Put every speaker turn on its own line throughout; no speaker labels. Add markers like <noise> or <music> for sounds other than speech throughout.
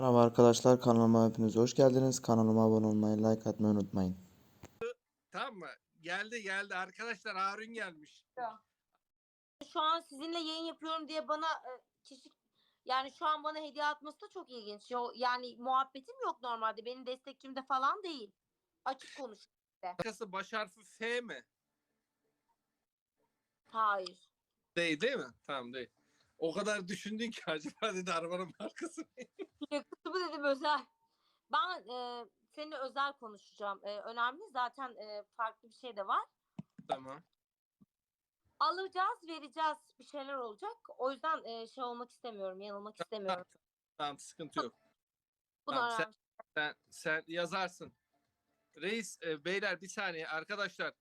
Merhaba arkadaşlar kanalıma hepiniz hoş geldiniz. Kanalıma abone olmayı, like atmayı unutmayın.
Tamam mı? Geldi geldi. Arkadaşlar Harun gelmiş.
Şu an sizinle yayın yapıyorum diye bana e, kişi yani şu an bana hediye atması da çok ilginç. Yo- Yani muhabbetim yok normalde. Benim destekçimde falan değil. Açık konuş.
Arkası baş harfi F mi?
Hayır.
Değil değil mi? Tamam değil. O kadar düşündün ki <laughs> acaba dedi arabanın markası ne?
Yakıtı mı dedim özel. Ben e, seninle özel konuşacağım. E, önemli zaten e, farklı bir şey de var.
Tamam.
Alacağız, vereceğiz. Bir şeyler olacak. O yüzden e, şey olmak istemiyorum, yanılmak istemiyorum.
Tamam sıkıntı yok. Tamam, sen-. Sen, sen yazarsın. Reis e, beyler bir saniye arkadaşlar.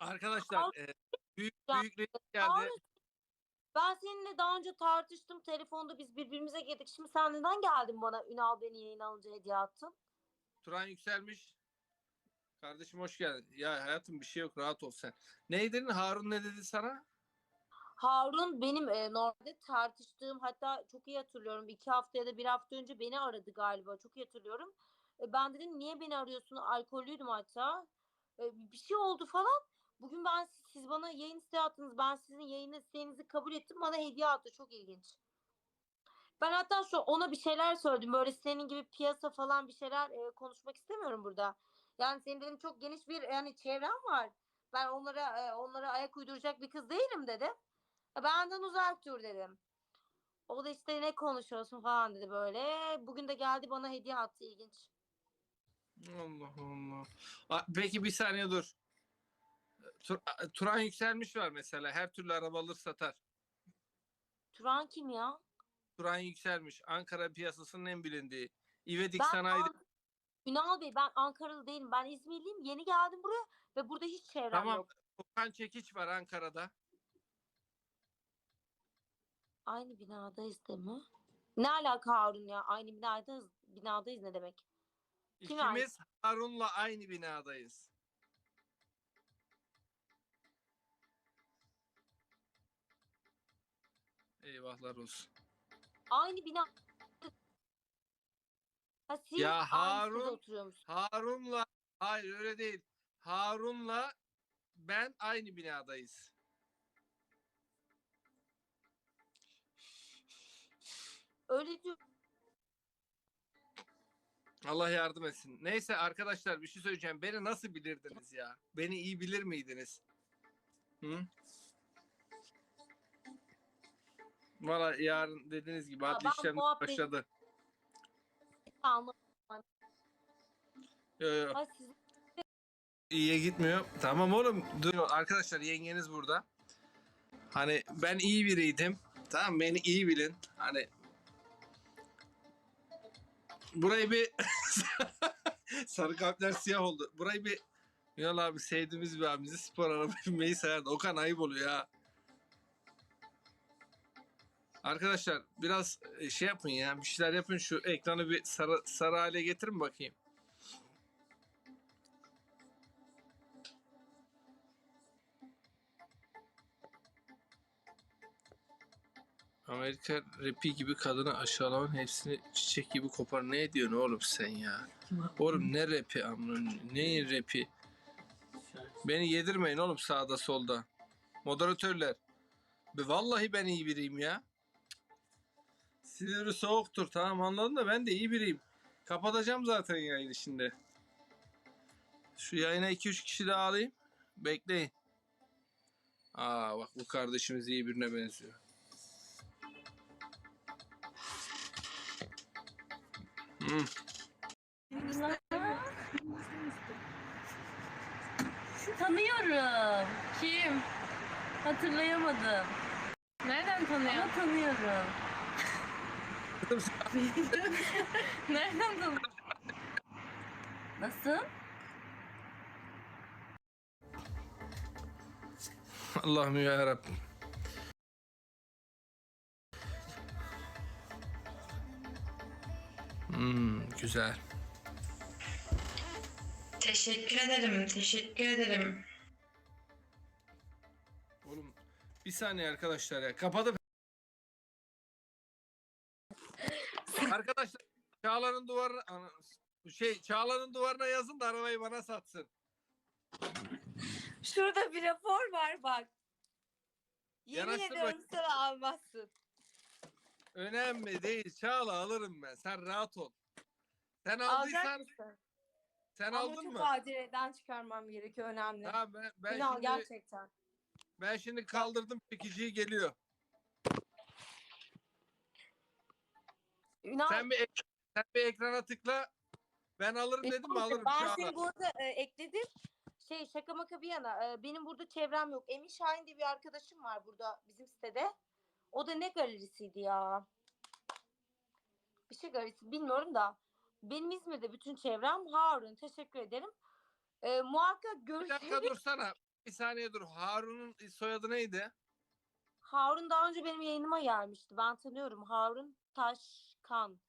Arkadaşlar e, büyük büyük reis geldi.
Harun, Ben seninle daha önce tartıştım. Telefonda biz birbirimize girdik. Şimdi sen neden geldin bana Ünal beni yayın alınca hediye attın?
Turan yükselmiş. Kardeşim hoş geldin. Ya hayatım bir şey yok rahat ol sen. Neydin Harun ne dedi sana?
Harun benim e, normalde tartıştığım hatta çok iyi hatırlıyorum. iki hafta ya da bir hafta önce beni aradı galiba. Çok iyi hatırlıyorum. E, ben dedim niye beni arıyorsun? Alkollüydüm hatta. E, bir şey oldu falan. Bugün ben siz bana yayın isteği attınız. Ben sizin yayın isteğinizi kabul ettim. Bana hediye attı. Çok ilginç. Ben hatta şu ona bir şeyler söyledim. Böyle senin gibi piyasa falan bir şeyler e, konuşmak istemiyorum burada. Yani senin dedim çok geniş bir yani çevren var. Ben onlara e, onlara ayak uyduracak bir kız değilim dedim. "Ya Benden uzak dur dedim. O da işte ne konuşuyorsun falan dedi böyle. Bugün de geldi bana hediye attı ilginç.
Allah Allah. Peki bir saniye dur. Tur- Turan yükselmiş var mesela. Her türlü araba alır satar.
Turan kim ya?
Turan yükselmiş. Ankara piyasasının en bilindiği. İvedik
Ben
sanayide.
An- Ünal Bey ben Ankaralı değilim. Ben İzmirliyim. Yeni geldim buraya ve burada hiç çevrem
Tamam.
yok.
Okan Çekiç var Ankara'da.
Aynı binadayız değil mi? Ne alaka Harun ya? Aynı binadayız, binadayız ne demek? Kim?
İkimiz Harun'la aynı binadayız. Eyvahlar olsun.
Aynı bina. Ha, siz
Ya
aynı sitede
Harun-. Harun'la hayır öyle değil. Harun'la ben aynı binadayız.
Öyle diyor.
Allah yardım etsin. Neyse arkadaşlar bir şey söyleyeceğim. Beni nasıl bilirdiniz ya? Beni iyi bilir miydiniz? Hı? Valla yarın dediğiniz gibi adli
ben
işlem
muhabbet-
başladı.
Anladım.
Yo, yo.
Ha, siz
İyiye gitmiyor. Tamam oğlum. Dur arkadaşlar yengeniz burada. Hani ben iyi biriydim. Tamam beni iyi bilin. Hani burayı bir <laughs> sarı kalpler siyah oldu. Burayı bir Yol abi sevdiğimiz bir abimizi spor araba binmeyi severdi. Okan ayıp oluyor ya. Arkadaşlar biraz e, şey yapın ya. Bir şeyler yapın şu ekranı bir sarı, sarı hale getirin bakayım. Amerika rapi gibi kadını aşağılaman hepsini çiçek gibi kopar. Ne diyorsun oğlum sen ya? Oğlum ne rapi amına ne rapi? Beni yedirmeyin oğlum sağda solda. Moderatörler. Vallahi ben iyi biriyim ya. Silivri soğuktur tamam anladın da ben de iyi biriyim. Kapatacağım zaten yayını şimdi. Şu yayına 2-3 kişi daha alayım. Bekleyin. Aa bak bu kardeşimiz iyi birine benziyor. Hmm.
Tanıyorum. Kim? Hatırlayamadım.
Nereden tanıyor?
Ama tanıyorum. <laughs>
Nereden tanıyor?
Nasıl?
Allah'ım ya Rabbim. Hmm, güzel.
Teşekkür ederim, teşekkür ederim.
Oğlum bir saniye arkadaşlar ya. Kapatıp Arkadaşlar Çağla'nın duvarına şey Çağla'nın duvarına yazın da arabayı bana satsın.
Şurada bir rapor var bak. Yemin
Yanaştır
ediyorum sana almazsın.
Önemli değil. Çağla alırım ben. Sen rahat ol. Sen
Alacak
aldıysan
mısın?
sen
Ama
aldın
çok
mı?
aceleden çıkarmam gerekiyor önemli.
Tamam ben, ben
Ünal
şimdi
gerçekten.
ben şimdi kaldırdım çekiciyi geliyor.
Ünal
Sen bir ek- sen bir ekrana tıkla. Ben alırım dedim mi alırım
ben
Çağla.
seni bu arada e, ekledim. Şey şaka maka bir yana e, benim burada çevrem yok. Emin Şahin diye bir arkadaşım var burada bizim sitede. O da ne galerisiydi ya? Bir şey galerisi bilmiyorum da. Benim İzmir'de bütün çevrem Harun. Teşekkür ederim. E, muhakkak
Bir dakika
görüşelim.
dursana. Bir saniye dur. Harun'un soyadı neydi?
Harun daha önce benim yayınıma gelmişti. Ben tanıyorum. Harun Taşkan.